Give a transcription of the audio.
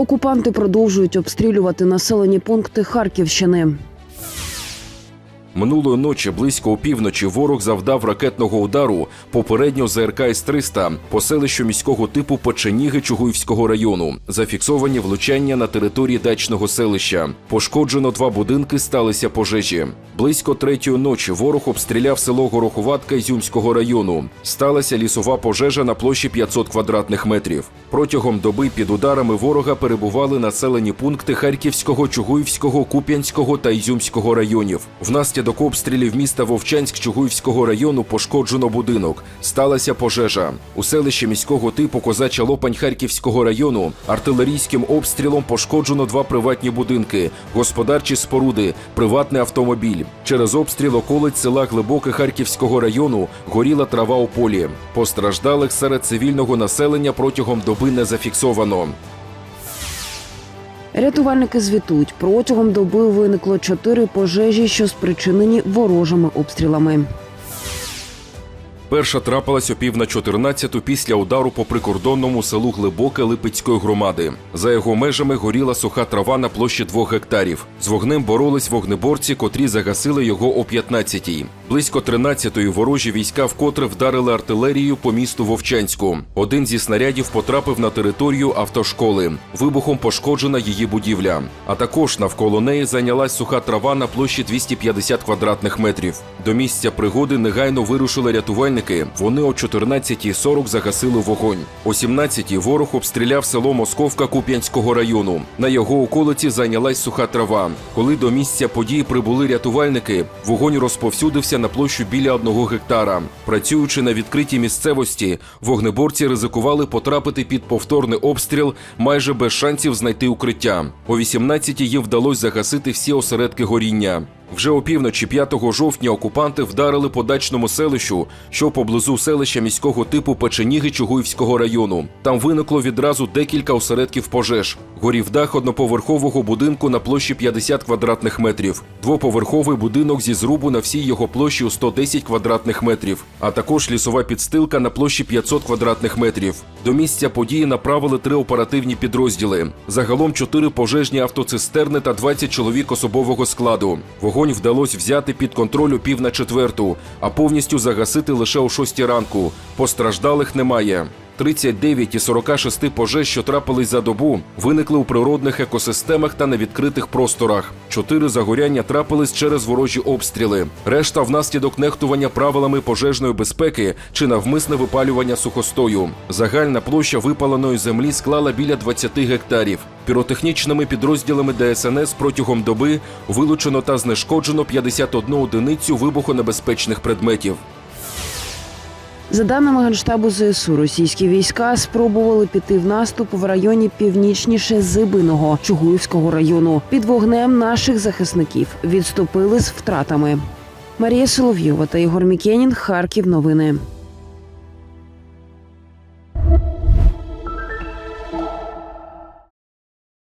Окупанти продовжують обстрілювати населені пункти Харківщини. Минулої ночі близько опівночі ворог завдав ракетного удару попередньо з РК С-300 по селищу міського типу Печеніги Чугуївського району. Зафіксовані влучання на території дачного селища. Пошкоджено два будинки, сталися пожежі. Близько третьої ночі ворог обстріляв село Гороховатка Ізюмського району. Сталася лісова пожежа на площі 500 квадратних метрів. Протягом доби під ударами ворога перебували населені пункти Харківського, Чугуївського, Куп'янського та Ізюмського районів. Внаслідок обстрілів міста Вовчанськ Чугуївського району пошкоджено будинок. Сталася пожежа. У селищі міського типу Козача Лопань Харківського району артилерійським обстрілом пошкоджено два приватні будинки, господарчі споруди, приватний автомобіль. Через обстріл околиць села Глибоке Харківського району горіла трава у полі. Постраждалих серед цивільного населення протягом доби не зафіксовано. Рятувальники звітують, протягом доби виникло чотири пожежі, що спричинені ворожими обстрілами. Перша трапилась о пів на 14-ту після удару по прикордонному селу Глибоке Липецької громади. За його межами горіла суха трава на площі двох гектарів. З вогнем боролись вогнеборці, котрі загасили його о 15-й. Близько 13-ї ворожі війська вкотре вдарили артилерією по місту Вовчанську. Один зі снарядів потрапив на територію автошколи. Вибухом пошкоджена її будівля. А також навколо неї зайнялась суха трава на площі 250 квадратних метрів. До місця пригоди негайно вирушили рятувальники. Вони о 14.40 загасили вогонь. О 17.00 ворог обстріляв село Московка Куп'янського району. На його околиці зайнялась суха трава. Коли до місця події прибули рятувальники, вогонь розповсюдився на площу біля одного гектара. Працюючи на відкритій місцевості, вогнеборці ризикували потрапити під повторний обстріл майже без шансів знайти укриття. О 18.00 їм вдалося загасити всі осередки горіння. Вже опівночі 5 жовтня окупанти вдарили по дачному селищу, що поблизу селища міського типу Печеніги Чугуївського району. Там виникло відразу декілька осередків пожеж. Горів дах одноповерхового будинку на площі 50 квадратних метрів, двоповерховий будинок зі зрубу на всій його площі у 110 квадратних метрів, а також лісова підстилка на площі 500 квадратних метрів. До місця події направили три оперативні підрозділи. Загалом чотири пожежні автоцистерни та 20 чоловік особового складу. Вогонь вдалося взяти під контроль у пів на четверту, а повністю загасити лише о шостій ранку. Постраждалих немає. 39 із 46 пожеж, що трапились за добу, виникли у природних екосистемах та на відкритих просторах. Чотири загоряння трапились через ворожі обстріли. Решта внаслідок нехтування правилами пожежної безпеки чи навмисне випалювання сухостою. Загальна площа випаленої землі склала біля 20 гектарів. Піротехнічними підрозділами ДСНС протягом доби вилучено та знешкоджено 51 одиницю вибухонебезпечних предметів. За даними Генштабу ЗСУ, російські війська спробували піти в наступ в районі північніше Зибиного Чугуївського району. Під вогнем наших захисників відступили з втратами. Марія Соловйова та Ігор Мікенін. Харків. Новини.